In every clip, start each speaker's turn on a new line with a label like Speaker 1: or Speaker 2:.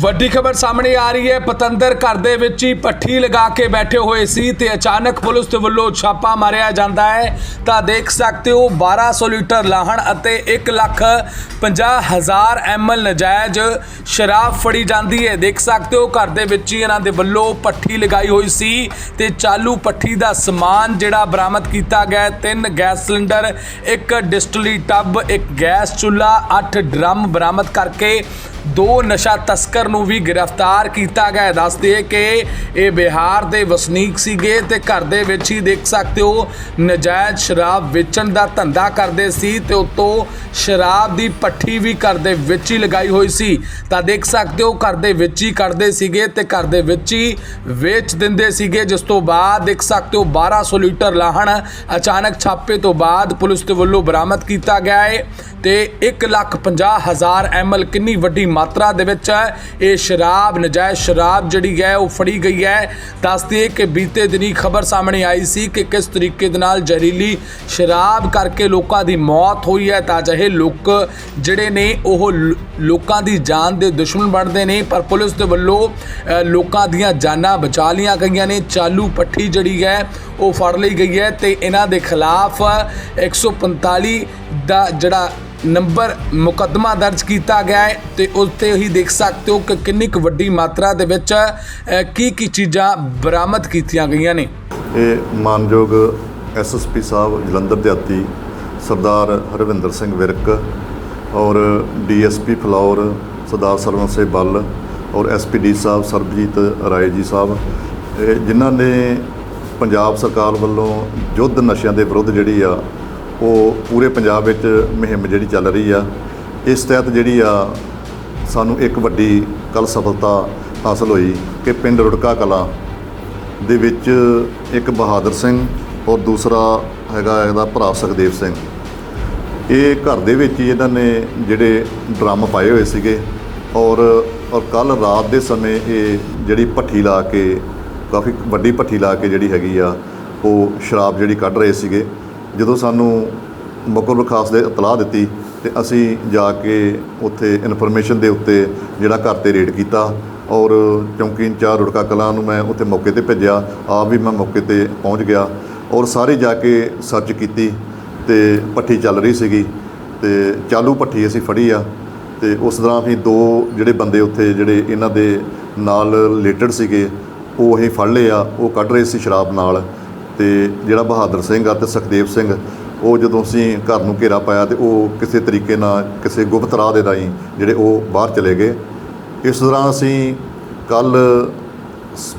Speaker 1: ਵੱਡੀ ਖਬਰ ਸਾਹਮਣੇ ਆ ਰਹੀ ਹੈ। ਪਤੰਦਰ ਘਰ ਦੇ ਵਿੱਚ ਹੀ ਪੱਠੀ ਲਗਾ ਕੇ ਬੈਠੇ ਹੋਏ ਸੀ ਤੇ ਅਚਾਨਕ ਪੁਲਿਸ ਦੇ ਵੱਲੋਂ ਛਾਪਾ ਮਾਰਿਆ ਜਾਂਦਾ ਹੈ। ਤਾਂ ਦੇਖ ਸਕਦੇ ਹੋ 1200 ਲੀਟਰ ਲਾਹਣ ਅਤੇ 1 ਲੱਖ 50 ਹਜ਼ਾਰ ਐਮਐਲ ਨਜਾਇਜ਼ ਸ਼ਰਾਬ ਫੜੀ ਜਾਂਦੀ ਹੈ। ਦੇਖ ਸਕਦੇ ਹੋ, ਘਰ ਦੇ ਵਿੱਚ ਹੀ ਇਹਨਾਂ ਦੇ ਵੱਲੋਂ ਪੱਠੀ ਲਗਾਈ ਹੋਈ ਸੀ ਤੇ ਚਾਲੂ ਪੱਠੀ ਦਾ ਸਮਾਨ ਜਿਹੜਾ ਬਰਾਮਦ ਕੀਤਾ ਗਿਆ ਤਿੰਨ ਗੈਸ ਸਿਲੰਡਰ, ਇੱਕ ਡਿਸਟਿਲੀ ਟੱਬ, ਇੱਕ ਗੈਸ ਚੁੱਲ੍ਹਾ 8 ਡਰਮ ਬਰਾਮਦ ਕਰਕੇ ਦੋ ਨਸ਼ਾ ਤਸਕਰ ਨੂੰ ਵੀ ਗ੍ਰਿਫਤਾਰ ਕੀਤਾ ਗਿਆ ਹੈ। ਦੱਸਦੇ ਕਿ ਇਹ ਬਿਹਾਰ ਦੇ ਵਸਨੀਕ ਸੀਗੇ ਤੇ ਘਰ ਦੇ ਵਿੱਚ ਹੀ ਦੇਖ ਸਕਦੇ ਹੋ, ਨਜਾਇਜ਼ ਸ਼ਰਾਬ ਵੇਚਣ ਦਾ ਧੰਦਾ ਕਰਦੇ ਸੀ ਤੇ ਉਤੋਂ ਸ਼ਰਾਬ ਦੀ ਪੱਠੀ ਵੀ ਘਰ ਦੇ ਵਿੱਚ ਹੀ ਲਗਾਈ ਹੋਈ ਸੀ ਤਾਂ ਦੇਖ ਸਕਦੇ ਹੋ, ਘਰ ਦੇ ਵਿੱਚ ਹੀ ਕਰਦੇ ਸੀਗੇ ਤੇ ਘਰ ਦੇ ਵਿੱਚ ਹੀ ਵੇਚ ਦਿੰਦੇ ਸੀਗੇ ਜਿਸ ਤੋਂ ਬਾਅਦ ਦੇਖ ਸਕਦੇ ਹੋ 1200 ਲੀਟਰ ਲਾਹਣ ਅਚਾਨਕ ਛਾਪੇ ਤੋਂ ਬਾਅਦ ਪੁਲਿਸ ਦੇ ਵੱਲੋਂ ਬਰਾਮਦ ਕੀਤਾ ਗਿਆ ਹੈ ਤੇ 1 ਲੱਖ 50 ਹਜ਼ਾਰ ਐਮਐਲ ਕਿੰਨੀ ਵੱਡੀ ਮਾਤਰਾ ਦੇ ਵਿੱਚ ਇਹ ਸ਼ਰਾਬ, ਨਜਾਇਜ਼ ਸ਼ਰਾਬ ਜਿਹੜੀ ਹੈ, ਉਹ ਫੜੀ ਗਈ ਹੈ। ਦੱਸਦੀ ਹੈ ਕਿ ਬੀਤੇ ਦਿਨੀ ਖਬਰ ਸਾਹਮਣੇ ਆਈ ਸੀ ਕਿ ਕਿਸ ਤਰੀਕੇ ਦੇ ਨਾਲ ਜ਼ਹਿਰੀਲੀ ਸ਼ਰਾਬ ਕਰਕੇ ਲੋਕਾਂ ਦੀ ਮੌਤ ਹੋਈ ਹੈ। ਤਾਂ ਅਜਿਹੇ ਲੋਕ ਜਿਹੜੇ ਨੇ, ਉਹ ਲੋਕਾਂ ਦੀ ਜਾਨ ਦੇ ਦੁਸ਼ਮਣ ਬਣਦੇ ਨੇ। ਪਰ ਪੁਲਿਸ ਦੇ ਵੱਲੋਂ ਲੋਕਾਂ ਦੀਆਂ ਜਾਨਾਂ ਬਚਾ ਲੀਆਂ ਗਈਆਂ ਨੇ। ਚਾਲੂ ਪੱਠੀ ਜਿਹੜੀ ਹੈ, ਉਹ ਫੜ ਲਈ ਗਈ ਹੈ ਤੇ ਇਹਨਾਂ ਦੇ ਖਿਲਾਫ 145 ਦਾ ਜਿਹੜਾ ਨੰਬਰ ਮੁਕੱਦਮਾ ਦਰਜ ਕੀਤਾ ਗਿਆ ਹੈ ਤੇ ਉਸ ਤੇ ਹੀ ਦੇਖ ਸਕਦੇ ਹੋ ਕਿ ਕਿੰਨੀ ਕੁ ਵੱਡੀ ਮਾਤਰਾ ਦੇ ਵਿੱਚ ਕੀ ਕੀ ਚੀਜ਼ਾਂ ਬਰਾਮਦ ਕੀਤੀਆਂ ਗਈਆਂ ਨੇ।
Speaker 2: ਇਹ ਮਾਨਯੋਗ ਐਸਐਸਪੀ ਸਾਹਿਬ ਜਲੰਧਰ ਦਿਹਾਤੀ ਸਰਦਾਰ ਹਰਵਿੰਦਰ ਸਿੰਘ ਵਿਰਕ ਔਰ ਡੀਐਸਪੀ ਫਲੌਰ ਸਰਦਾਰ ਸਰਵਨ ਸਿੰਘ ਬੱਲ ਔਰ ਐਸਪੀਡੀ ਸਾਹਿਬ ਸਰਬਜੀਤ ਰਾਏ ਜੀ ਸਾਹਿਬ, ਇਹ ਜਿਨ੍ਹਾਂ ਨੇ ਪੰਜਾਬ ਸਰਕਾਰ ਵੱਲੋਂ ਯੁੱਧ ਨਸ਼ਿਆਂ ਦੇ ਵਿਰੁੱਧ ਜਿਹੜੀ ਆ ਉਹ ਪੂਰੇ ਪੰਜਾਬ ਵਿੱਚ ਮੁਹਿੰਮ ਜਿਹੜੀ ਚੱਲ ਰਹੀ ਆ, ਇਸ ਤਹਿਤ ਜਿਹੜੀ ਆ ਸਾਨੂੰ ਇੱਕ ਵੱਡੀ ਕੱਲ ਸਫਲਤਾ ਹਾਸਲ ਹੋਈ ਕਿ ਪਿੰਡ ਰੁੜਕਾ ਕਲਾਂ ਦੇ ਵਿੱਚ ਇੱਕ ਬਹਾਦਰ ਸਿੰਘ ਔਰ ਦੂਸਰਾ ਹੈਗਾ ਇਹਦਾ ਭਰਾ ਸੁਖਦੇਵ ਸਿੰਘ। ਇਹ ਘਰ ਦੇ ਵਿੱਚ ਹੀ ਇਹਨਾਂ ਨੇ ਜਿਹੜੇ ਡਰਮ ਪਾਏ ਹੋਏ ਸੀਗੇ ਔਰ ਔਰ ਕੱਲ ਰਾਤ ਦੇ ਸਮੇਂ ਇਹ ਜਿਹੜੀ ਭੱਠੀ ਲਾ ਕੇ, ਕਾਫੀ ਵੱਡੀ ਭੱਠੀ ਲਾ ਕੇ ਜਿਹੜੀ ਹੈਗੀ ਆ, ਉਹ ਸ਼ਰਾਬ ਜਿਹੜੀ ਕੱਢ ਰਹੇ ਸੀਗੇ। ਜਦੋਂ ਸਾਨੂੰ ਮੁਕਰ ਖਾਸ ਦੇ ਇਤਲਾਹ ਦਿੱਤੀ ਤੇ ਅਸੀਂ ਜਾ ਕੇ ਉੱਥੇ ਇਨਫੋਰਮੇਸ਼ਨ ਦੇ ਉੱਤੇ ਜਿਹੜਾ ਘਰ ਤੇ ਰੇਡ ਕੀਤਾ ਔਰ ਚੌਂਕੀ ਇੰਚਾਰਜ ਰੁੜਕਾ ਕਲਾਂ ਨੂੰ ਮੈਂ ਉੱਥੇ ਮੌਕੇ ਤੇ ਭੇਜਿਆ, ਆਪ ਵੀ ਮੈਂ ਮੌਕੇ ਤੇ ਪਹੁੰਚ ਗਿਆ ਔਰ ਸਾਰੇ ਜਾ ਕੇ ਸਰਚ ਕੀਤੀ ਤੇ ਪੱਠੀ ਚੱਲ ਰਹੀ ਸੀਗੀ ਤੇ ਚਾਲੂ ਪੱਠੀ ਅਸੀਂ ਫੜੀ ਆ ਤੇ ਉਸ ਤਰ੍ਹਾਂ ਵੀ ਦੋ ਜਿਹੜੇ ਬੰਦੇ ਉੱਥੇ ਜਿਹੜੇ ਇਹਨਾਂ ਦੇ ਨਾਲ ਰਿਲੇਟਡ ਸੀਗੇ, ਉਹ ਅਸੀਂ ਫੜ ਲਏ ਆ, ਉਹ ਕੱਢ ਰਹੇ ਸੀ ਸ਼ਰਾਬ ਨਾਲ ਤੇ ਜਿਹੜਾ ਬਹਾਦਰ ਸਿੰਘ ਆ ਤੇ ਸੁਖਦੇਵ ਸਿੰਘ, ਉਹ ਜਦੋਂ ਅਸੀਂ ਘਰ ਨੂੰ ਘੇਰਾ ਪਾਇਆ ਤੇ ਉਹ ਕਿਸੇ ਤਰੀਕੇ ਨਾਲ ਕਿਸੇ ਗੁਪਤ ਰਾਹ ਦੇ ਰਾਹੀਂ ਜਿਹੜੇ ਉਹ ਬਾਹਰ ਚਲੇ ਗਏ। ਇਸ ਤਰ੍ਹਾਂ ਅਸੀਂ ਕੱਲ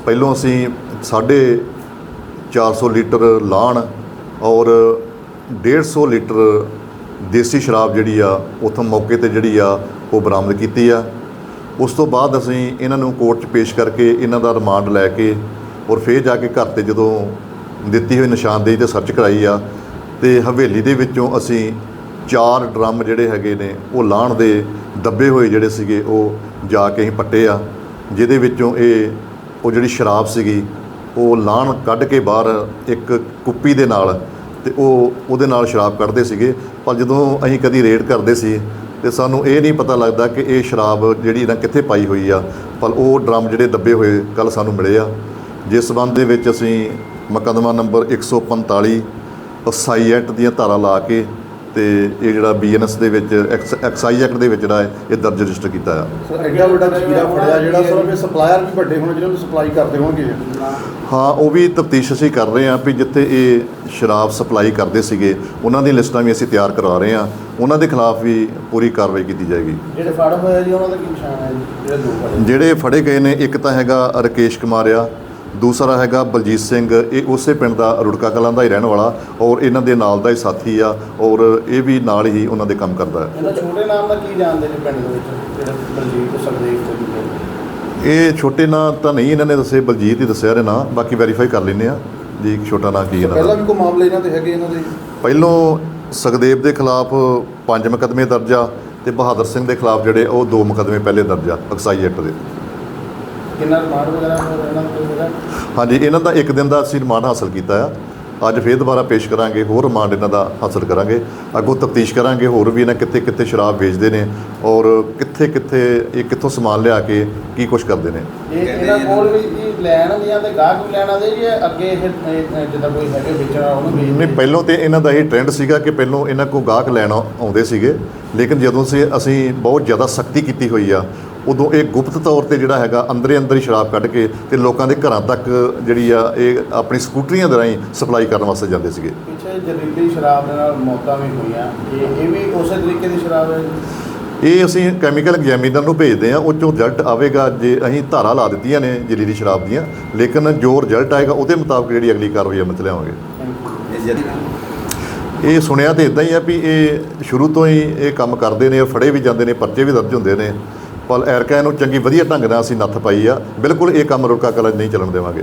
Speaker 2: ਪਹਿਲੋਂ ਅਸੀਂ ਸਾਢੇ 400 ਲੀਟਰ ਲਾਣ ਔਰ 150 ਲੀਟਰ ਦੇਸੀ ਸ਼ਰਾਬ ਜਿਹੜੀ ਆ, ਉਥੋਂ ਮੌਕੇ ਤੇ ਜਿਹੜੀ ਆ, ਉਹ ਬਰਾਮਦ ਕੀਤੀ ਆ। ਉਸ ਤੋਂ ਬਾਅਦ ਅਸੀਂ ਇਹਨਾਂ ਨੂੰ ਕੋਰਟ 'ਚ ਪੇਸ਼ ਕਰਕੇ ਇਹਨਾਂ ਦਾ ਰਿਮਾਂਡ ਲੈ ਕੇ ਔਰ ਫੇਰ ਜਾ ਕੇ ਘਰ ਤੇ ਜਦੋਂ ਦਿੱਤੀ ਹੋਈ ਨਿਸ਼ਾਨਦੇਹੀ ਤੇ ਸਰਚ ਕਰਾਈ ਆ ਤੇ ਹਵੇਲੀ ਦੇ ਵਿੱਚੋਂ ਅਸੀਂ ਚਾਰ ਡਰਮ ਜਿਹੜੇ ਹੈਗੇ ਨੇ, ਉਹ ਲਾਣ ਦੇ ਦੱਬੇ ਹੋਏ ਜਿਹੜੇ ਸੀਗੇ, ਉਹ ਜਾ ਕੇ ਅਸੀਂ ਪੱਟੇ ਆ। ਜਿਹਦੇ ਵਿੱਚੋਂ ਇਹ, ਉਹ ਜਿਹੜੀ ਸ਼ਰਾਬ ਸੀਗੀ, ਉਹ ਲਾਣ ਕੱਢ ਕੇ ਬਾਹਰ ਇੱਕ ਕੁੱਪੀ ਦੇ ਨਾਲ ਤੇ ਉਹ, ਉਹਦੇ ਨਾਲ ਸ਼ਰਾਬ ਕੱਢਦੇ ਸੀਗੇ। ਪਰ ਜਦੋਂ ਅਸੀਂ ਕਦੀ ਰੇਡ ਕਰਦੇ ਸੀ ਤੇ ਸਾਨੂੰ ਇਹ ਨਹੀਂ ਪਤਾ ਲੱਗਦਾ ਕਿ ਇਹ ਸ਼ਰਾਬ ਜਿਹੜੀ ਇਹਨਾਂ ਕਿੱਥੇ ਪਾਈ ਹੋਈ ਆ। ਪਰ ਉਹ ਡਰਮ ਜਿਹੜੇ ਦੱਬੇ ਹੋਏ ਕੱਲ ਸਾਨੂੰ ਮਿਲੇ ਆ। ਜਿਸ ਸਬੰਧ ਦੇ ਵਿੱਚ ਅਸੀਂ ਮੁਕੱਦਮਾ ਨੰਬਰ 145 ਅਸਾਈ ਐਕਟ ਦੀਆਂ ਧਾਰਾ ਲਾ ਕੇ ਤੇ ਇਹ ਜਿਹੜਾ ਬੀਐਨਐਸ ਦੇ ਵਿੱਚ ਐਕਸ- ਐਕਸਾਈਜ਼ ਐਕਟ ਦੇ ਵਿੱਚ ਜਿਹੜਾ ਹੈ ਇਹ ਦਰਜ ਰਜਿਸਟਰ ਕੀਤਾ ਆ।
Speaker 3: ਸਰ ਐਡਾ ਵੱਡਾ ਜੀਰਾ ਫੜਿਆ ਜਿਹੜਾ ਸਰ ਇਹ ਸਪਲਾਇਰ ਵੀ ਵੱਡੇ ਹੋਣ ਜਿਹਨਾਂ ਨੂੰ ਸਪਲਾਈ ਕਰਦੇ ਹੋਣਗੇ।
Speaker 2: ਹਾਂ ਉਹ ਵੀ ਤਫਤੀਸ਼ ਅਸੀਂ ਕਰ ਰਹੇ ਹਾਂ ਵੀ ਜਿੱਥੇ ਇਹ ਸ਼ਰਾਬ ਸਪਲਾਈ ਕਰਦੇ ਸੀਗੇ ਉਹਨਾਂ ਦੀ ਲਿਸਟਾਂ ਵੀ ਅਸੀਂ ਤਿਆਰ ਕਰਵਾ ਰਹੇ ਹਾਂ। ਉਹਨਾਂ ਦੇ ਖਿਲਾਫ ਵੀ ਪੂਰੀ ਕਾਰਵਾਈ ਕੀਤੀ ਜਾਏਗੀ।
Speaker 3: ਜਿਹੜੇ ਫੜ ਹੋਏ ਜੀ ਉਹਨਾਂ ਦਾ ਕੀ ਨਿਸ਼ਾਨ ਹੈ ਜੀ? ਜਿਹੜੇ ਦੋ ਫੜੇ
Speaker 2: ਜਿਹੜੇ ਫੜੇ ਗਏ ਨੇ ਇੱਕ ਤਾਂ ਹੈਗਾ ਰਕੇਸ਼ ਕੁਮਾਰ ਆ ਦੂਸਰਾ ਹੈਗਾ ਬਲਜੀਤ ਸਿੰਘ। ਇਹ ਉਸੇ ਪਿੰਡ ਦਾ ਰੁੜਕਾ ਕਲਾਂ ਦਾ ਹੀ ਰਹਿਣ ਵਾਲਾ ਔਰ ਇਹਨਾਂ ਦੇ ਨਾਲ ਦਾ ਹੀ ਸਾਥੀ ਆ ਔਰ ਇਹ ਵੀ ਨਾਲ ਹੀ ਉਹਨਾਂ ਦੇ ਕੰਮ ਕਰਦਾ ਹੈ।
Speaker 3: ਛੋਟੇ ਨਾਮ ਦਾ ਕੀ ਜਾਣਦੇ ਨੇ ਪਿੰਡ ਦੇ ਵਿੱਚ ਜਿਹੜਾ ਬਲਜੀਤ ਸਰਦੇਵ ਤੇ
Speaker 2: ਇਹ ਛੋਟੇ ਨਾਂ ਤਾਂ ਨਹੀਂ ਇਹਨਾਂ ਨੇ ਦੱਸੇ ਬਲਜੀਤ ਹੀ ਦੱਸਿਆ ਇਹਦੇ ਨਾਂ ਬਾਕੀ ਵੈਰੀਫਾਈ ਕਰ ਲੈਂਦੇ ਆ ਜੀ ਛੋਟਾ ਨਾਂ ਕੀ ਇਹਨਾਂ
Speaker 3: ਪਹਿਲਾਂ
Speaker 2: ਦਾ
Speaker 3: ਵੀ ਕੋਈ ਮਾਮਲੇ ਇਹਨਾਂ ਦੇ ਹੈਗੇ ਇਹਨਾਂ ਦੇ?
Speaker 2: ਪਹਿਲੋਂ ਸੁਖਦੇਵ ਦੇ ਖਿਲਾਫ ਪੰਜ ਮੁਕੱਦਮੇ ਦਰਜ ਆ ਤੇ ਬਹਾਦਰ ਸਿੰਘ ਦੇ ਖਿਲਾਫ ਜਿਹੜੇ ਉਹ ਦੋ ਮੁਕੱਦਮੇ ਪਹਿਲੇ ਦਰਜ ਆ ਐਕਸਾਈਜ਼ ਐਕਟ ਦੇ।
Speaker 3: ਕਿੰਨਾ ਰਿਮਾਂਡ ਵਗੈਰਾ ਇਹਨਾਂ ਦਾ ਕੋਈ ਹੈਗਾ?
Speaker 2: ਹਾਂਜੀ ਇਹਨਾਂ ਦਾ ਇੱਕ ਦਿਨ ਦਾ ਅਸੀਂ ਰਿਮਾਂਡ ਹਾਸਲ ਕੀਤਾ ਆ। ਅੱਜ ਫੇਰ ਦੁਬਾਰਾ ਪੇਸ਼ ਕਰਾਂਗੇ ਹੋਰ ਰਿਮਾਂਡ ਇਹਨਾਂ ਦਾ ਹਾਸਲ ਕਰਾਂਗੇ। ਅੱਗੋਂ ਤਫਤੀਸ਼ ਕਰਾਂਗੇ ਹੋਰ ਵੀ ਇਹਨਾਂ ਕਿੱਥੇ ਕਿੱਥੇ ਸ਼ਰਾਬ ਵੇਚਦੇ ਨੇ ਔਰ ਕਿੱਥੇ ਕਿੱਥੇ ਇਹ ਕਿੱਥੋਂ ਸਮਾਨ ਲਿਆ ਕੇ ਕੀ ਕੁਝ ਕਰਦੇ ਨੇ।
Speaker 3: ਇਹ ਇਹਨਾਂ ਕੋਲ ਵੀ ਇਹ ਲੈਣ ਦੀਆਂ ਤੇ ਗਾਹਕ ਵੀ ਲੈਣਾ ਦੇ ਜੀ ਅੱਗੇ ਇਹ ਇਹ ਜਿੱਦਾਂ ਕੋਈ ਹੈਗੇ ਵੇਚਣਾ ਉਹਨੂੰ
Speaker 2: ਨਹੀਂ
Speaker 3: ਵੇਚਦੇ
Speaker 2: ਪਹਿਲਾਂ ਤੇ ਇਹਨਾਂ ਦਾ ਇਹ ਟ੍ਰੈਂਡ ਸੀਗਾ ਕਿ ਪਹਿਲਾਂ ਇਹਨਾਂ ਕੋ ਗਾਹਕ ਲੈਣ ਆਉ- ਆਉਂਦੇ ਸੀਗੇ। ਲੇਕਿਨ ਜਦੋਂ ਸੇ ਅਸੀਂ ਬਹੁਤ ਜ਼ਿਆਦਾ ਸਖਤੀ ਕੀਤੀ ਹੋਈ ਆ ਉਦੋਂ ਇਹ ਗੁਪਤ ਤੌਰ ਤੇ ਜਿਹੜਾ ਹੈਗਾ ਅੰਦਰੇ ਅੰਦਰ ਹੀ ਸ਼ਰਾਬ ਕੱਢ ਕੇ ਤੇ ਲੋਕਾਂ ਦੇ ਘਰਾਂ ਤੱਕ ਜਿਹੜੀ ਆ ਇਹ ਆਪਣੀ ਸਕੂਟਰੀਆਂ ਦੇ ਰਾਹੀਂ ਸਪਲਾਈ ਕਰਨ ਵਾਸਤੇ ਜਾਂਦੇ ਸੀਗੇ।
Speaker 3: ਪਿੱਛੇ ਜ਼ਹਿਰੀਲੀ ਸ਼ਰਾਬ ਦੇ ਨਾਲ ਮੌਤਾਂ ਵੀ ਹੋਈਆਂ। ਇਹ ਇਹ ਵੀ ਉਸੇ ਤਰੀਕੇ ਦੀ ਸ਼ਰਾਬ ਹੈ
Speaker 2: ਇਹ ਅਸੀਂ ਕੈਮੀਕਲ ਐਗਜ਼ਾਮੀਨਰ ਨੂੰ ਭੇਜਦੇ ਆ ਉਹ ਚੋਂ ਰਿਜ਼ਲਟ ਆਵੇਗਾ ਜੇ ਅਸੀਂ ਧਾਰਾ ਲਾ ਦਿੱਤੀਆਂ ਨੇ ਜ਼ਹਿਰੀਲੀ ਸ਼ਰਾਬ ਦੀਆਂ ਲੇਕਿਨ ਜੋ ਰਿਜ਼ਲਟ ਆਏਗਾ ਉਹਦੇ ਮੁਤਾਬਕ ਜਿਹੜੀ ਅਗਲੀ ਕਾਰਵਾਈ ਅਮਲ 'ਚ ਲਿਆਵਾਂਗੇ। ਇਹ ਸੁਣਿਆ ਤੇ ਇਦਾਂ ਹੀ ਆ ਵੀ ਇਹ ਸ਼ੁਰੂ ਤੋਂ ਹੀ ਇਹ ਕੰਮ ਕਰਦੇ ਨੇ ਫੜੇ ਵੀ ਜਾਂਦੇ ਨੇ ਪਰਚੇ ਵੀ ਦਰਜ ਹੁੰਦੇ ਨੇ। ਪਲ ਐਰਕਾ ਨੂੰ ਚੰਗੀ ਵਧੀਆ ਢੰਗ ਨਾਲ ਅਸੀਂ ਨੱਥ ਪਾਈ ਆ। ਬਿਲਕੁਲ ਇਹ ਕੰਮ ਰੁਕਾ ਕਲਾ ਨਹੀਂ ਚੱਲਣ ਦੇਵਾਂਗੇ।